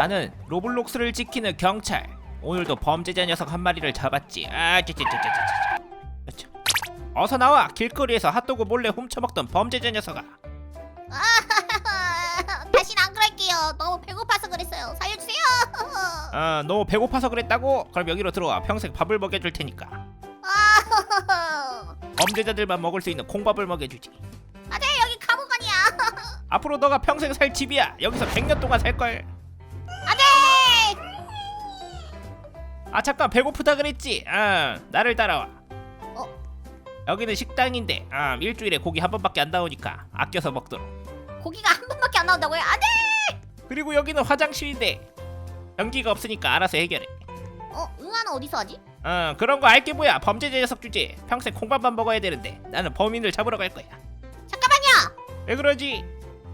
나는 로블록스를 지키는 경찰. 오늘도 범죄자 녀석 한 마리를 잡았지. 아, 찌찌찌찌찌찌. 그렇죠. 어서 나와. 길거리에서 핫도그 몰래 훔쳐먹던 범죄자 녀석아. 다신 안 그럴게요. 너무 배고파서 그랬어요. 살려주세요. 아, 너 배고파서 그랬다고? 그럼 여기로 들어와. 평생 밥을 먹여줄 테니까. 아, 범죄자들만 먹을 수 있는 콩밥을 먹여주지. 아네 여기 감옥 아니야. 앞으로 너가 평생 살 집이야. 여기서 100년 동안 살 걸. 아 잠깐 배고프다 그랬지. 아 나를 따라와. 어? 여기는 식당인데 아 일주일에 고기 한 번밖에 안 나오니까 아껴서 먹도록. 고기가 한 번밖에 안 나온다고요? 아네. 그리고 여기는 화장실인데 변기가 없으니까 알아서 해결해. 어 응아는 어디서 하지? 어 그런 거 알게 뭐야 범죄자 녀석 주제. 평생 콩밥만 먹어야 되는데 나는 범인을 잡으러 갈 거야. 잠깐만요. 왜 그러지?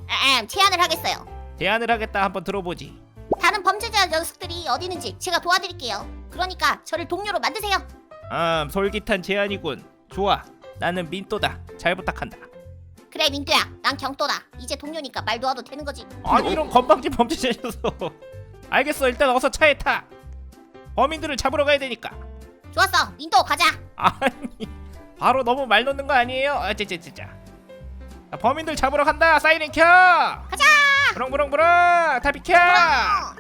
아, 제안을 하겠어요. 제안을 하겠다 한번 들어보지. 다른 범죄자 녀석들이 어디 있는지 제가 도와드릴게요. 그러니까 저를 동료로 만드세요. 아 솔깃한 제안이군. 좋아. 나는 민또다. 잘 부탁한다. 그래 민뚜야, 난 경도다. 이제 동료니까 말 놓아도 되는 거지. 아니 이런 건방진 범죄자 녀석. 알겠어. 일단 어서 차에 타. 범인들을 잡으러 가야 되니까. 좋았어, 민도 가자. 아니 바로 너무 말 놓는 거 아니에요? 아짜짜짜짜. 자, 범인들 잡으러 간다. 사이렌 켜. 가자. 부릉부릉부릉 다 비켜. 어.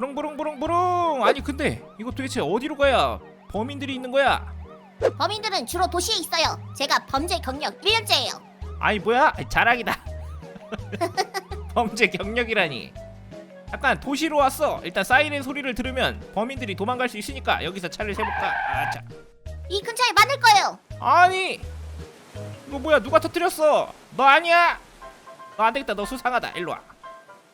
부릉부릉부릉부릉. 아니 근데 이거 도대체 어디로 가야 범인들이 있는 거야? 범인들은 주로 도시에 있어요. 제가 범죄 경력 1년째예요. 아니 뭐야? 자랑이다. 범죄 경력이라니. 약간 도시로 왔어. 일단 사이렌 소리를 들으면 범인들이 도망갈 수 있으니까 여기서 차를 세볼까? 아차. 이 근처에 많을 거예요. 아니 이거 뭐야 누가 터뜨렸어 너 아니야 너 안되겠다 너 수상하다 일로와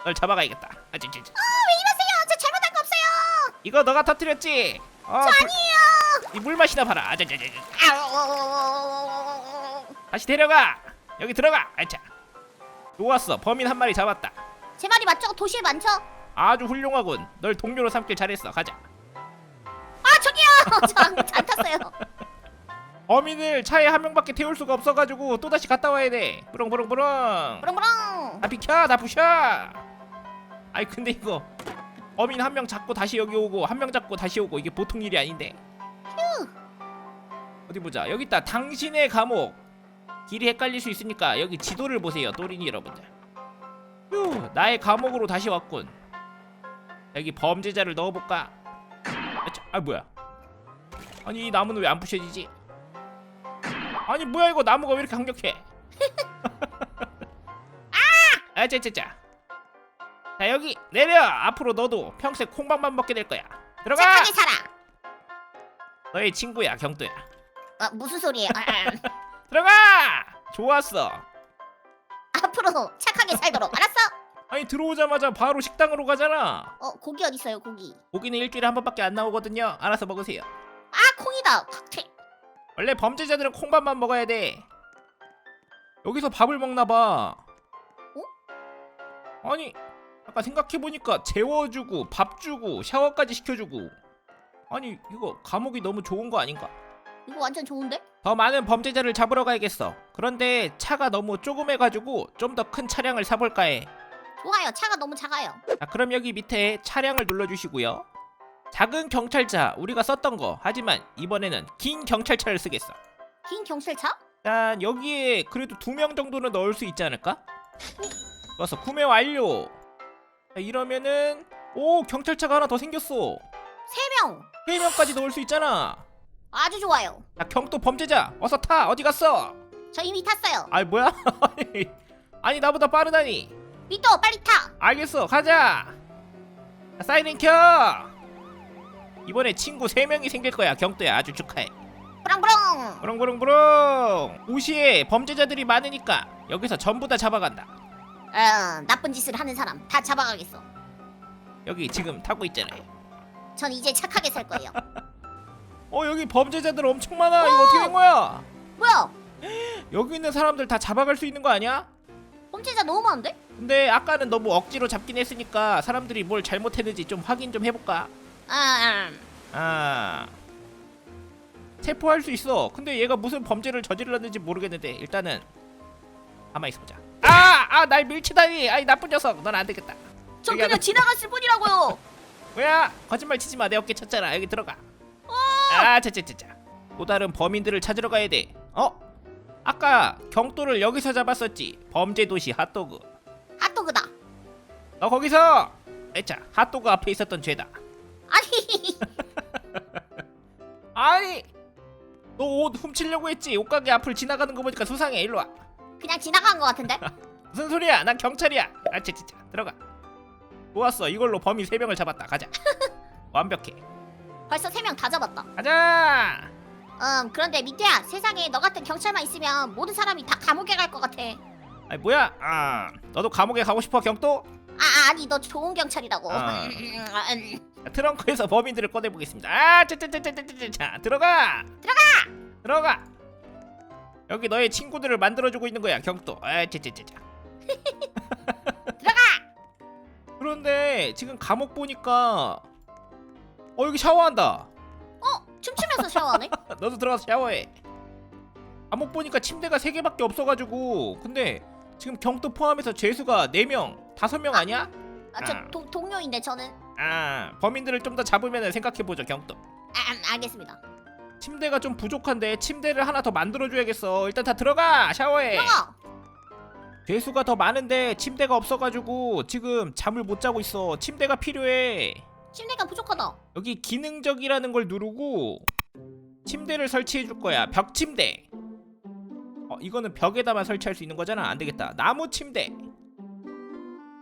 널 잡아가야겠다 아찌찌찌 왜 이러세요? 저 잘못한 거 없어요. 이거 너가 터뜨렸지 어, 저 아니에요. 이물 마시나 봐라 아자자자자 아우. 다시 데려가 여기 들어가 아차 좋았어 범인 한 마리 잡았다 제 말이 맞죠? 도시에 많죠? 아주 훌륭하군 널 동료로 삼길 잘했어 가자 아 저기요. 저안 탔어요. 범인을 차에 한 명밖에 태울 수가 없어가지고 또 다시 갔다 와야 돼 부릉부릉부릉 부릉부릉. 다 비켜 다 부셔 아이 근데 이거 범인 한명 잡고 다시 여기 오고 한 명 잡고 다시 오고 이게 보통 일이 아닌데. 어디 보자. 여기 있다. 당신의 감옥. 길이 헷갈릴 수 있으니까 여기 지도를 보세요 또린이 여러분들. 휴! 나의 감옥으로 다시 왔군. 여기 범죄자를 넣어볼까? 아 뭐야? 아니 이 나무는 왜 안 부셔지지? 아니 뭐야 이거? 나무가 왜 이렇게 강력해? 아, 짜짜짜. 자 여기 내려. 앞으로 너도 평생 콩밥만 먹게 될 거야. 들어가. 착하게 살아. 너의 친구야 경도야. 어, 무슨 소리예요? 아, 아. 들어가. 좋았어. 앞으로 착하게 살도록 알았어? 아니 들어오자마자 바로 식당으로 가잖아. 어 고기 어디 있어요 고기? 고기는 일주일에 한 번밖에 안 나오거든요. 알아서 먹으세요. 아 콩이다. 칵테일. 원래 범죄자들은 콩밥만 먹어야 돼. 여기서 밥을 먹나 봐. 어? 아니 아까 생각해 보니까 재워주고 밥 주고 샤워까지 시켜주고. 아니 이거 감옥이 너무 좋은 거 아닌가? 이거 완전 좋은데? 더 많은 범죄자를 잡으러 가야겠어. 그런데 차가 너무 조그매가지고 좀 더 큰 차량을 사볼까 해. 좋아요. 차가 너무 작아요. 자, 그럼 여기 밑에 차량을 눌러주시고요. 작은 경찰차 우리가 썼던 거. 하지만 이번에는 긴 경찰차를 쓰겠어. 긴 경찰차? 일단 여기에 그래도 두 명 정도는 넣을 수 있지 않을까? 좋았어. 구매 완료. 자, 이러면은 오 경찰차가 하나 더 생겼어. 세 명. 세 명까지 넣을 수 있잖아. 아주 좋아요. 자, 경도 범죄자 어서 타. 어디 갔어? 저 이미 탔어요. 아이 뭐야? 아니 나보다 빠르다니. 미또 빨리 타. 알겠어 가자 자, 사이렌 켜 이번에 친구 3명이 생길 거야 경도야 아주 축하해 부릉부릉. 부릉부릉부릉 도시에 범죄자들이 많으니까 여기서 전부 다 잡아간다 어, 나쁜 짓을 하는 사람 다 잡아가겠어. 여기 지금 타고 있잖아요 전 이제 착하게 살 거예요. 어 여기 범죄자들 엄청 많아 이거 어떻게 된 거야 뭐야? 여기 있는 사람들 다 잡아갈 수 있는 거 아니야? 범죄자 너무 많은데? 근데 아까는 너무 억지로 잡긴 했으니까 사람들이 뭘 잘못했는지 좀 확인 좀 해볼까 아, 음. 아 체포할 수 있어 근데 얘가 무슨 범죄를 저질렀는지 모르겠는데 일단은 가만히 있어보자 아아날 밀치다니 아이 나쁜 녀석. 넌 안 되겠다. 저 그냥 하나- 지나갔을 뿐이라고요. 뭐야? 거짓말 치지 마내 어깨 쳤잖아. 여기 들어가. 아 차차차차 또 다른 범인들을 찾으러 가야 돼. 어? 아까 경도를 여기서 잡았었지. 범죄 도시 핫도그. 핫도그다. 너 거기서! 에차 핫도그 앞에 있었던 죄다. 아니, 아니 너 옷 훔치려고 했지. 옷가게 앞을 지나가는 거 보니까 수상해. 일로 와. 그냥 지나간 것 같은데? 무슨 소리야 난 경찰이야 아 차차차 들어가 좋았어 이걸로 범인 3명을 잡았다 가자 완벽해 벌써 세 명 다 잡았다. 가자 음, 그런데 미태야, 세상에 너 같은 경찰만 있으면 모든 사람이 다 감옥에 갈 것 같아. 아니 뭐야 아 너도 감옥에 가고 싶어 경도? 아, 아니 너 좋은 경찰이라고. 아. 자, 트렁크에서 범인들을 꺼내 보겠습니다. 아, 짜짜짜짜짜짜, 들어가. 들어가! 들어가. 여기 너의 친구들을 만들어주고 있는 거야, 경도. 아, 짜짜짜짜. 들어가! 그런데 지금 감옥 보니까 어 여기 샤워한다. 어, 춤추면서 샤워하네? 너도 들어가서 샤워해. 감옥 보니까 침대가 세 개밖에 없어가지고 근데 지금 경도 포함해서 죄수가 네 명, 다섯 명 아니야? 아, 저 아. 동, 동료인데 저는. 아, 범인들을 좀 더 잡으면 생각해보죠, 경도. 아, 음, 알겠습니다. 침대가 좀 부족한데 침대를 하나 더 만들어줘야겠어. 일단 다 들어가 샤워해. 들어가! 죄수가 더 많은데 침대가 없어가지고 지금 잠을 못 자고 있어. 침대가 필요해. 침대가 부족하다. 여기 기능적이라는 걸 누르고 침대를 설치해 줄 거야. 벽 침대. 어 이거는 벽에다만 설치할 수 있는 거잖아. 안 되겠다. 나무 침대.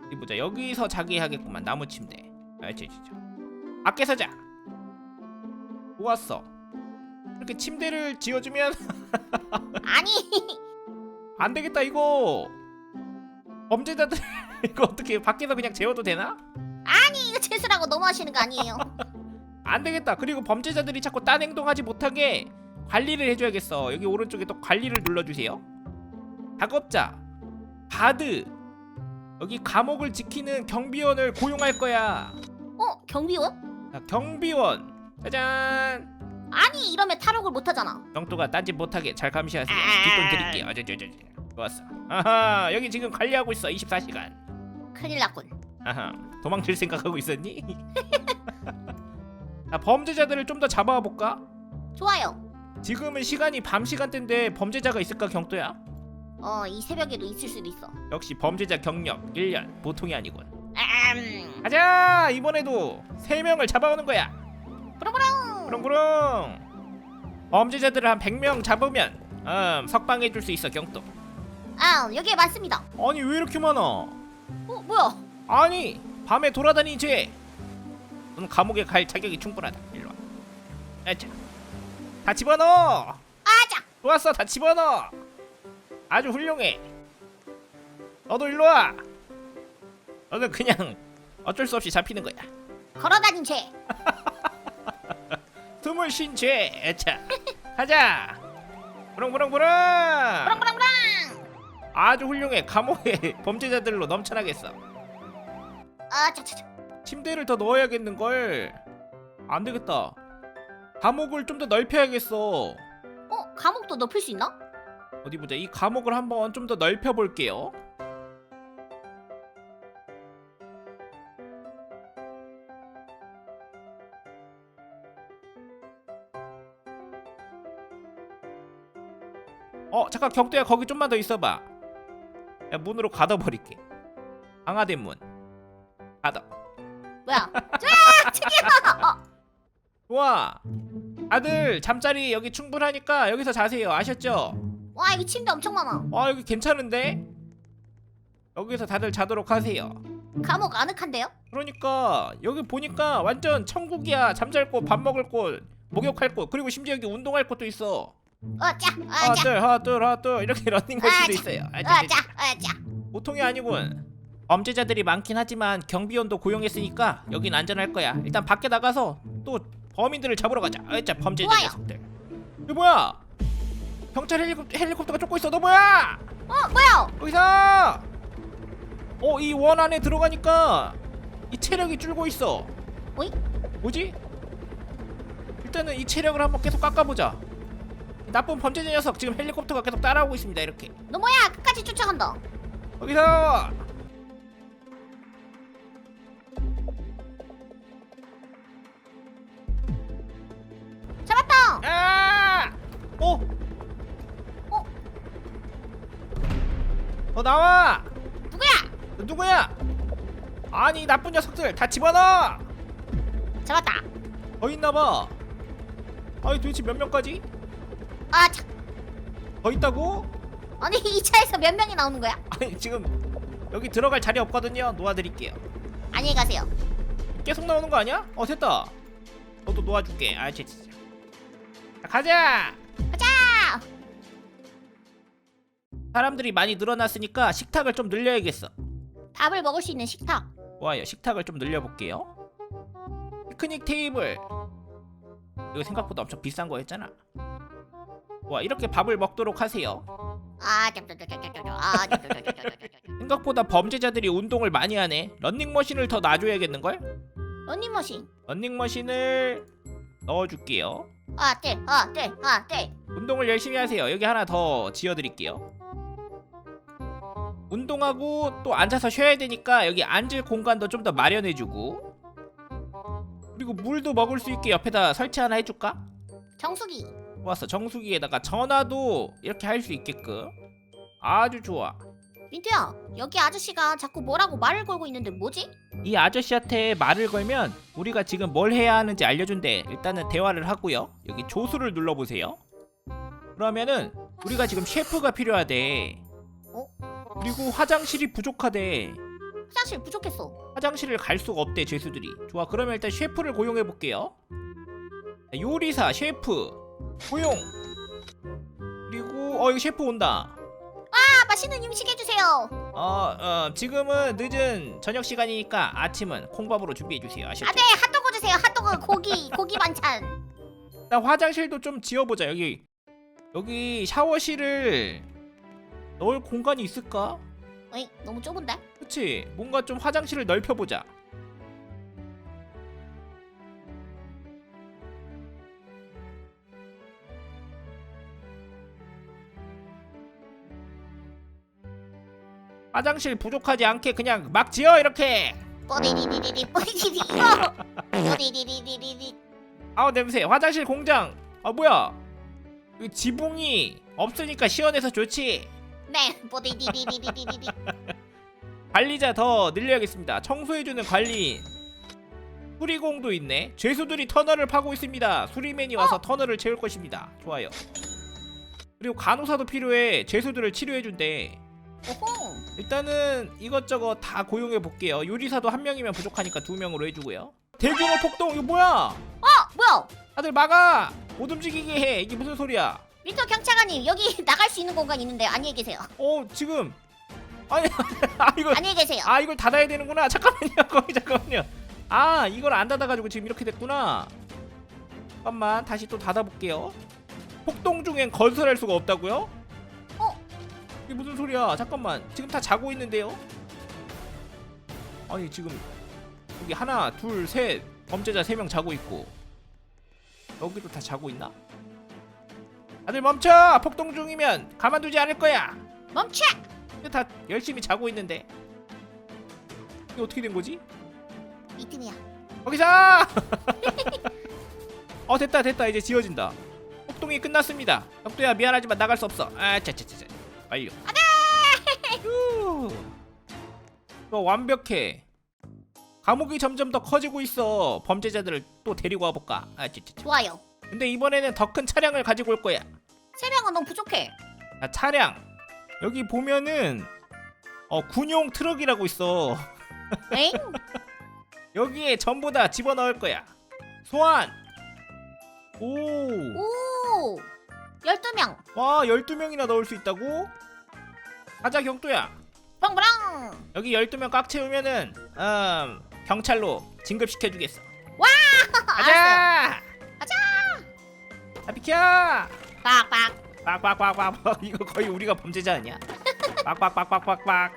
어디 보자. 여기서 자기 하겠구만. 나무 침대. 아, 저, 저, 저. 밖에서 자. 좋았어. 이렇게 침대를 지어주면 아니, 안 되겠다 이거. 범죄자들 이거 어떻게 밖에서 그냥 재워도 되나? 아니 이거 재수라고 너무 하시는 거 아니에요? 안 되겠다. 그리고 범죄자들이 자꾸 딴 행동하지 못하게 관리를 해줘야겠어. 여기 오른쪽에 또 관리를 눌러주세요. 작업자, 가드. 여기 감옥을 지키는 경비원을 고용할 거야. 어, 경비원? 자, 경비원. 짜잔. 아니 이러면 탈옥을 못 하잖아. 정도가 딴짓 못하게 잘 감시하세요. 뒷돈 드릴게요. 저, 저, 저, 저. 좋았어. 아하, 여기 지금 관리하고 있어. 24시간. 큰일 났군. 아하, 도망칠 생각하고 있었니? 자, 범죄자들을 좀 더 잡아와 볼까? 좋아요. 지금은 시간이 밤 시간대인데 범죄자가 있을까 경도야? 어, 이 새벽에도 있을 수도 있어. 역시 범죄자 경력 1년 보통이 아니군 음, 가자 이번에도 3명을 잡아오는 거야 부릉부릉. 부릉부릉 범죄자들을 한 100명 잡으면 음, 석방해 줄 수 있어 경도 아, 여기에 맞습니다. 아니 왜 이렇게 많아 어, 뭐야? 아니 밤에 돌아다니는 죄넌 감옥에 갈 자격이 충분하다 일로 와 아차 다 집어넣어 아자. 좋았어 다 집어넣어 아주 훌륭해 너도 일로 와 너는 그냥 어쩔 수 없이 잡히는 거야 걸어다닌 죄. 숨을 쉰 죄. 에차. 가자. 부릉부릉부릉. 부릉부릉부릉. 아주 훌륭해. 감옥에 범죄자들로 넘쳐나겠어. 아, 차차차. 침대를 더 넣어야겠는 걸. 안 되겠다. 감옥을 좀 더 넓혀야겠어. 어, 감옥도 높일 수 있나? 어디 보자. 이 감옥을 한번 좀 더 넓혀 볼게요. 어 잠깐 격도야 거기 좀만 더 있어봐. 야 문으로 가둬버릴게. 강화된 문. 가둬. 뭐야? 아, 책이야. 어, 좋아. 다들 잠자리 여기 충분하니까 여기서 자세요. 아셨죠? 와, 여기 침대 엄청 많아. 아 여기 괜찮은데? 여기서 다들 자도록 하세요. 감옥 아늑한데요? 그러니까 여기 보니까 완전 천국이야. 잠잘 곳, 밥 먹을 곳, 목욕할 곳, 그리고 심지어 여기 운동할 곳도 있어. 어, 짜. 하나 아, 짜. 둘, 하나 둘, 하나 둘 이렇게 있어요. 아, 어, 짜, 짜, 짜. 짜. 어, 짜. 보통이 아니군. 범죄자들이 많긴 하지만 경비원도 고용했으니까 여긴 안전할 거야. 일단 밖에 나가서 또 범인들을 잡으러 가자. 아자 범죄자 좋아요. 녀석들. 이거 뭐야? 경찰 헬리콥, 헬리콥터가 쫓고 있어. 너 뭐야? 어, 뭐야? 거기서 어 이 원 안에 들어가니까 이 체력이 줄고 있어 어이? 뭐지? 일단은 이 체력을 한번 계속 깎아보자 나쁜 범죄자 녀석 지금 헬리콥터가 계속 따라오고 있습니다 이렇게 너 뭐야? 끝까지 쫓아간다. 거기서 잡았다. 아! 어? 어? 너 나와! 누구야? 너 누구야? 아니 나쁜 녀석들 다 집어넣어! 잡았다. 더 있나봐 아니 도대체 몇 명까지? 아, 참. 더 있다고? 아니 이 차에서 몇 명이 나오는 거야? 아니 지금 여기 들어갈 자리 없거든요 놓아드릴게요 안녕히 가세요. 계속 나오는 거 아니야? 어 됐다 너도 놓아줄게 아 진짜. 자, 가자 가자. 사람들이 많이 늘어났으니까 식탁을 좀 늘려야겠어 밥을 먹을 수 있는 식탁. 좋아요 식탁을 좀 늘려볼게요 피크닉 테이블 이거 생각보다 엄청 비싼 거였잖아 와 이렇게 밥을 먹도록 하세요 아. 아. 생각보다 범죄자들이 운동을 많이 하네 런닝머신을 더 놔줘야겠는걸? 런닝머신. 런닝머신을 넣어줄게요 아, 네, 아, 네, 아, 네. 운동을 열심히 하세요 여기 하나 더 지어드릴게요 운동하고 또 앉아서 쉬어야 되니까 여기 앉을 공간도 좀 더 마련해주고 그리고 물도 먹을 수 있게 옆에다 설치 하나 해줄까? 정수기. 좋았어 정수기에다가 전화도 이렇게 할 수 있게끔. 아주 좋아. 민트야, 여기 아저씨가 자꾸 뭐라고 말을 걸고 있는데 뭐지? 이 아저씨한테 말을 걸면 우리가 지금 뭘 해야 하는지 알려준대. 일단은 대화를 하고요. 여기 조수를 눌러보세요. 그러면은 우리가 지금 셰프가 필요하대. 어? 그리고 화장실이 부족하대. 화장실 부족했어. 화장실을 갈 수가 없대 죄수들이. 좋아 그러면 일단 셰프를 고용해 볼게요. 요리사 셰프 고용 그리고 어 이거 셰프 온다 아, 맛있는 음식 해주세요. 어, 어 지금은 늦은 저녁 시간이니까 아침은 콩밥으로 준비해 주세요 아셨죠? 아, 네, 핫도그 주세요. 핫도그 고기, 고기 반찬. 나 화장실도 좀 지어보자 여기 여기 샤워실을 넣을 공간이 있을까? 어이, 너무 좁은데? 그치 뭔가 좀 화장실을 넓혀보자 화장실 부족하지 않게 그냥 막 지어 이렇게 뽀디디디디디, 뽀디디디. 뽀디디디디디디. 아우 냄새 화장실 공장 아 뭐야 이 지붕이 없으니까 시원해서 좋지 네, 뽀디디디디디디디. 관리자 더 늘려야겠습니다. 청소해주는 관리인. 수리공도 있네. 죄수들이 터널을 파고 있습니다. 수리맨이 와서 터널을 채울 것입니다. 좋아요. 그리고 간호사도 필요해. 죄수들을 치료해준대. 오호. 일단은 이것저것 다 고용해 볼게요. 요리사도 한 명이면 부족하니까 두 명으로 해주고요. 대규모 폭동 이거 뭐야? 어, 뭐야? 다들 막아. 못 움직이게 해. 이게 무슨 소리야? 민트 경찰관님, 여기 나갈 수 있는 공간 있는데 안녕히 계세요. 어 지금 아니 아 이거 안녕히 계세요. 아 이걸 닫아야 되는구나 잠깐만요 거기 잠깐만요 아 이걸 안 닫아가지고 지금 이렇게 됐구나 잠깐만 다시 또 닫아볼게요 폭동 중엔 건설할 수가 없다고요? 어? 이게 무슨 소리야 잠깐만 지금 다 자고 있는데요? 아니 지금 여기 하나 둘 셋 범죄자 세 명 자고 있고 여기도 다 자고 있나? 다들 멈춰! 폭동 중이면 가만두지 않을 거야 멈춰! 이거 다 열심히 자고 있는데 이게 어떻게 된 거지? 이틈이야. 거기서! 어 됐다 됐다 이제 지어진다 폭동이 끝났습니다 혁도야 미안하지만 나갈 수 없어 아 짜짜짜짜 안돼 이거 완벽해. 감옥이 점점 더 커지고 있어. 범죄자들을 또 데리고 와볼까? 아 좋아요. 근데 이번에는 더 큰 차량을 가지고 올 거야. 세 명은 너무 부족해. 자, 차량. 여기 보면은 어 군용 트럭이라고 있어. 에잉? 여기에 전부 다 집어넣을 거야. 소환. 오. 오! 12명. 와 12명이나 넣을 수 있다고? 가자 경도야 뻥뻥! 여기 12명 꽉 채우면은 음 경찰로 진급시켜주겠어 와! 가자 가자! 아 비켜 빡빡. 빡빡빡빡빡 이거 거의 우리가 범죄자 아니야 빡빡빡빡빡빡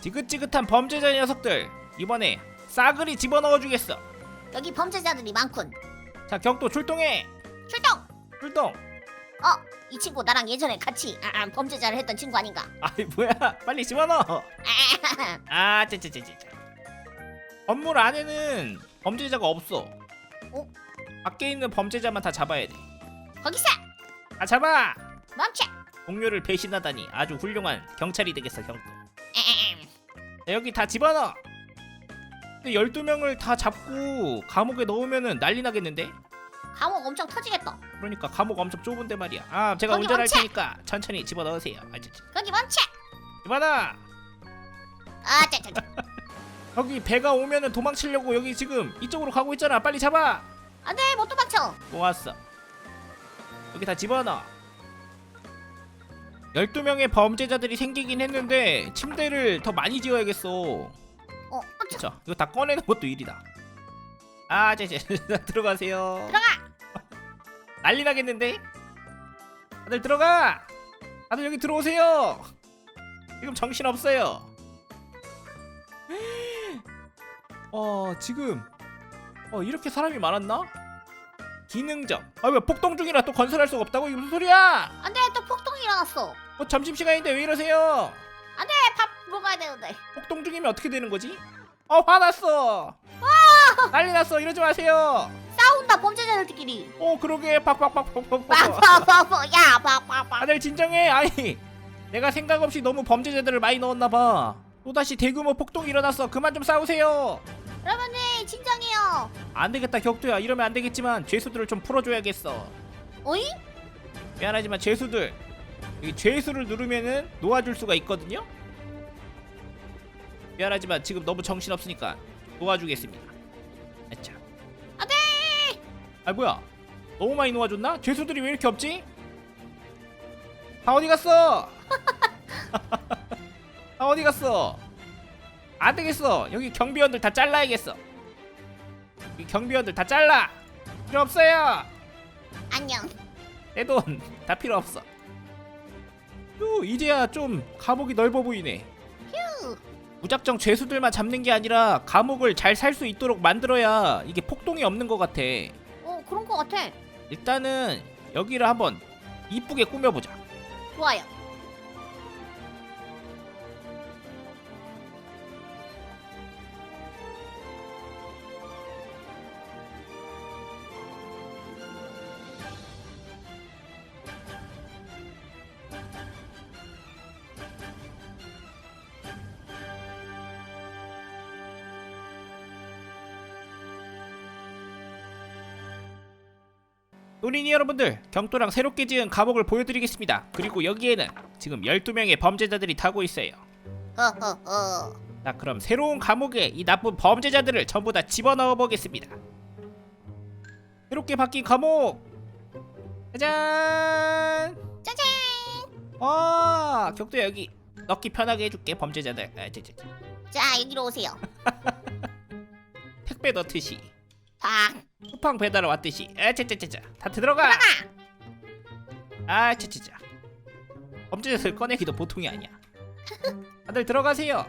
지긋지긋한 범죄자 녀석들 이번에 싸그리 집어넣어주겠어 여기 범죄자들이 많군. 자 격도 출동해 출동. 출동 어, 이 친구 나랑 예전에 같이 아, 아, 범죄자를 했던 친구 아닌가? 아이 뭐야 빨리 집어넣어 아 째째째째 건물 안에는 범죄자가 없어 어? 밖에 있는 범죄자만 다 잡아야 거기서 돼다 잡아 멈춰. 동료를 배신하다니 아주 훌륭한 경찰이 되겠어 경도. 자, 여기 다 집어넣어 근데 12명을 다 잡고 감옥에 넣으면은 난리 나겠는데? 감옥 엄청 터지겠다. 그러니까 감옥 엄청 좁은데 말이야 아 제가 거기 운전할 멈춰! 테니까 천천히 집어 넣으세요 아, 저, 저. 거기 멈춰. 집어넣어 아, 짜 짜 짜. 여기 배가 오면은 도망치려고 여기 지금 이쪽으로 가고 있잖아 빨리 잡아 안돼, 못 도망쳐. 모았어 여기 다 집어넣어 12명의 범죄자들이 생기긴 했는데 침대를 더 많이 지어야겠어 어, 어, 저, 그쵸 이거 다 꺼내는 것도 일이다 아 제 제 들어가세요 들어가. 난리 나겠는데? 다들 들어가! 다들 여기 들어오세요! 지금 정신 없어요. 어 지금? 어 이렇게 사람이 많았나? 기능적. 아왜 폭동 중이라 또 건설할 수가 없다고? 이게 무슨 소리야? 안돼, 또 폭동이 일어났어. 어 점심시간인데 왜 이러세요? 안돼, 밥 먹어야 되는데. 폭동 중이면 어떻게 되는 거지? 어 화났어! 난리 났어. 이러지 마세요 싸운다 범죄자들끼리. 어 그러게 팍팍팍팍팍 빠빠빠빠, 야, 빠빠빠. 다들 진정해 아니 내가 생각 없이 너무 범죄자들을 많이 넣었나봐 또다시 대규모 폭동이 일어났어 그만 좀 싸우세요 여러분들 진정해요. 안되겠다 격투야 이러면 안되겠지만 죄수들을 좀 풀어줘야겠어 어이? 미안하지만 죄수들 여기 죄수를 누르면은 놓아줄 수가 있거든요 미안하지만 지금 너무 정신없으니까 놓아주겠습니다. 아 뭐야 너무 많이 놓아줬나? 죄수들이 왜 이렇게 없지? 다 어디 갔어? 다 어디 갔어? 안 되겠어 여기 경비원들 다 잘라야겠어 여기 경비원들 다 잘라 필요 없어요 안녕. 내 돈 다 필요 없어 요 이제야 좀 감옥이 넓어 보이네 휴. 무작정 죄수들만 잡는 게 아니라 감옥을 잘 살 수 있도록 만들어야 이게 폭동이 없는 것 같아 거 같아. 일단은 여기를 한번 이쁘게 꾸며보자. 좋아요. 노린이 여러분들, 경도랑 새롭게 지은 감옥을 보여드리겠습니다. 그리고 여기에는 지금 12명의 범죄자들이 타고 있어요. 허허허. 자, 그럼 새로운 감옥에 이 나쁜 범죄자들을 전부 다 집어넣어 보겠습니다. 새롭게 바뀐 감옥! 짜잔! 짜잔. 와, 격도 여기 넣기 편하게 해줄게 범죄자들. 아. 자, 여기로 오세요. 택배 넣듯이, 박. 쿠팡 배달 왔듯이. 아, 짜짜짜짜. 다 들어가. 들어가. 아, 차차차. 범죄자들 꺼내기도 보통이 아니야. 다들 들어가세요.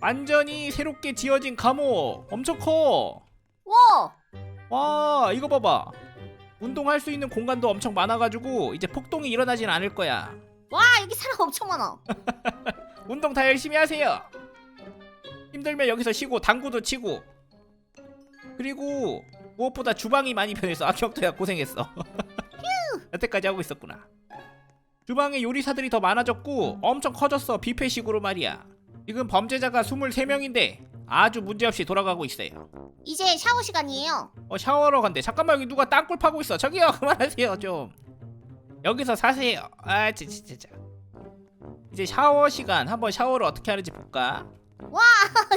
완전히 새롭게 지어진 감옥. 엄청 커. 와. 와, 이거 봐봐. 운동할 수 있는 공간도 엄청 많아가지고 이제 폭동이 일어나진 않을 거야. 와, 여기 사람 엄청 많아. 운동 다 열심히 하세요. 힘들면 여기서 쉬고 당구도 치고. 그리고 무엇보다 주방이 많이 변해서 악격도야 고생했어. 여태까지 하고 있었구나. 주방에 요리사들이 더 많아졌고 엄청 커졌어 뷔페식으로 말이야. 지금 범죄자가 23명인데 아주 문제없이 돌아가고 있어요. 이제 샤워 시간이에요. 어 샤워하러 간대. 잠깐만 여기 누가 땅굴 파고 있어. 저기요 그만하세요 좀. 여기서 사세요. 아 진짜 진짜. 이제 샤워 시간 한번 샤워를 어떻게 하는지 볼까?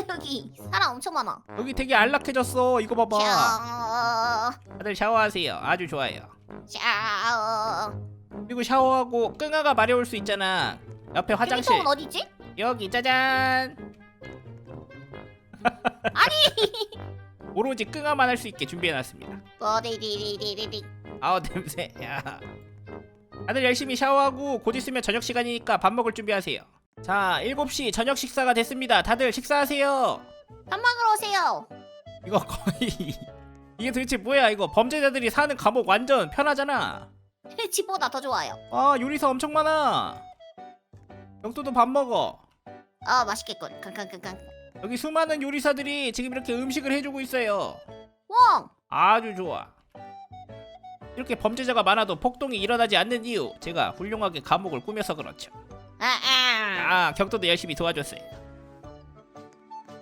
여기 사람 엄청 많아. 여기 되게 안락해졌어. 이거 봐봐. 샤워. 다들 샤워하세요. 아주 좋아요. 샤워. 그리고 샤워하고 끙아가 마려울 수 있잖아. 옆에 화장실 휴지통은 어디지? 여기 짜잔. 아니. 오로지 끙아만 할 수 있게 준비해놨습니다. 버디디디디디. 아우 냄새. 야. 다들 열심히 샤워하고 곧 있으면 저녁 시간이니까 밥 먹을 준비하세요. 자, 7시 저녁 식사가 됐습니다. 다들 식사하세요. 밥 먹으러 오세요. 이거 거의 이게 도대체 뭐야 이거 범죄자들이 사는 감옥 완전 편하잖아 집보다 더 좋아요. 아 요리사 엄청 많아 영도도 밥 먹어 아 맛있겠군. 캉캉캉캉. 여기 수많은 요리사들이 지금 이렇게 음식을 해주고 있어요 웡. 아주 좋아 이렇게 범죄자가 많아도 폭동이 일어나지 않는 이유 제가 훌륭하게 감옥을 꾸며서 그렇죠 아, 아. 아 격도도 열심히 도와줬어요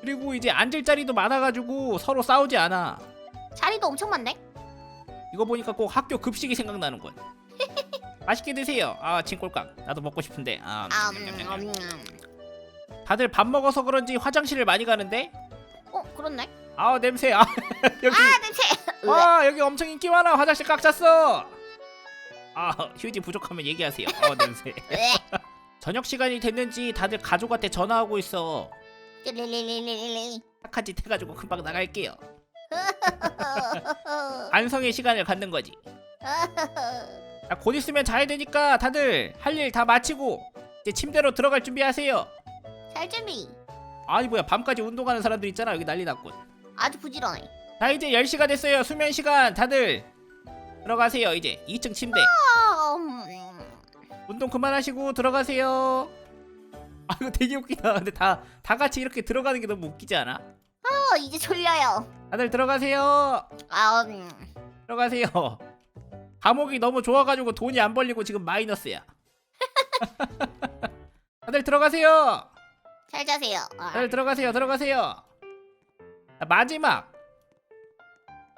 그리고 이제 앉을 자리도 많아가지고 서로 싸우지 않아 자리도 엄청 많네. 이거 보니까 꼭 학교 급식이 생각나는군 맛있게 드세요 아 진꼴깍 나도 먹고 싶은데 아, 아, 음, 음. 다들 밥 먹어서 그런지 화장실을 많이 가는데 어 그렇네. 아 냄새 아 여기 아 냄새. 으. 아 여기 엄청 인기 많아 화장실 꽉 찼어 아 휴지 부족하면 얘기하세요 어 냄새 으. 저녁 시간이 됐는지 다들 가족한테 전화하고 있어. 착한 짓 해가지고 금방 나갈게요. 안성의 시간을 갖는 거지. 자, 곧 있으면 자야 되니까 다들 할 일 다 마치고 이제 침대로 들어갈 준비하세요. 잘 준비. 아니 뭐야. 밤까지 운동하는 사람들 있잖아. 여기 난리 났군. 아주 부지런해. 자 이제 10시가 됐어요. 수면 시간. 다들 들어가세요. 이제 2층 침대. 아, 음. 운동 그만하시고 들어가세요 아 이거 되게 웃기다 근데 다 다 같이 이렇게 들어가는 게 너무 웃기지 않아? 어 이제 졸려요. 다들 들어가세요 아, 음. 들어가세요 감옥이 너무 좋아가지고 돈이 안 벌리고 지금 마이너스야 다들 들어가세요 잘 자세요. 아. 다들 들어가세요 들어가세요 자, 마지막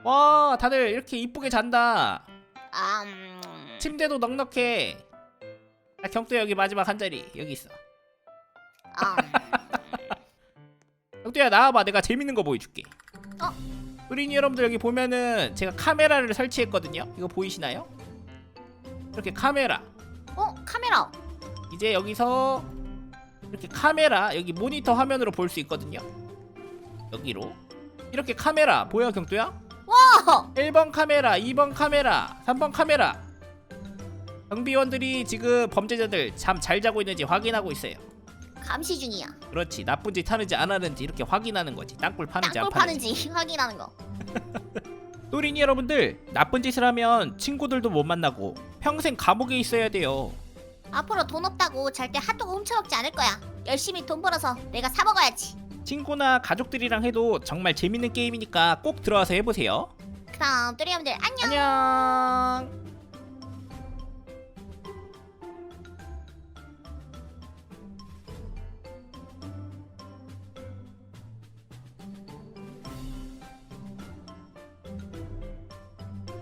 와 다들 이렇게 이쁘게 잔다 아, 음. 침대도 넉넉해 자, 경도 여기 마지막 한 자리. 여기 있어. 아, 경도야 나와봐. 내가 재밌는 거 보여줄게. 어? 우리 여러분들 여기 보면은 제가 카메라를 설치했거든요. 이거 보이시나요? 이렇게 카메라. 어? 카메라. 이제 여기서 이렇게 카메라 여기 모니터 화면으로 볼 수 있거든요. 여기로. 이렇게 카메라. 보여 경도야? 어. 1번 카메라 2번 카메라 3번 카메라 경비원들이 지금 범죄자들 잠 잘 자고 있는지 확인하고 있어요 감시 중이야. 그렇지 나쁜 짓 하는지 안 하는지 이렇게 확인하는 거지 땅굴 파는지 안 땅굴 파는지 파는지 확인하는 거. 또린이 여러분들 나쁜 짓을 하면 친구들도 못 만나고 평생 감옥에 있어야 돼요 앞으로 돈 없다고 절대 핫도그 훔쳐 먹지 않을 거야. 열심히 돈 벌어서 내가 사 먹어야지. 친구나 가족들이랑 해도 정말 재밌는 게임이니까 꼭 들어와서 해보세요 그럼 또리 형들 안녕. 안녕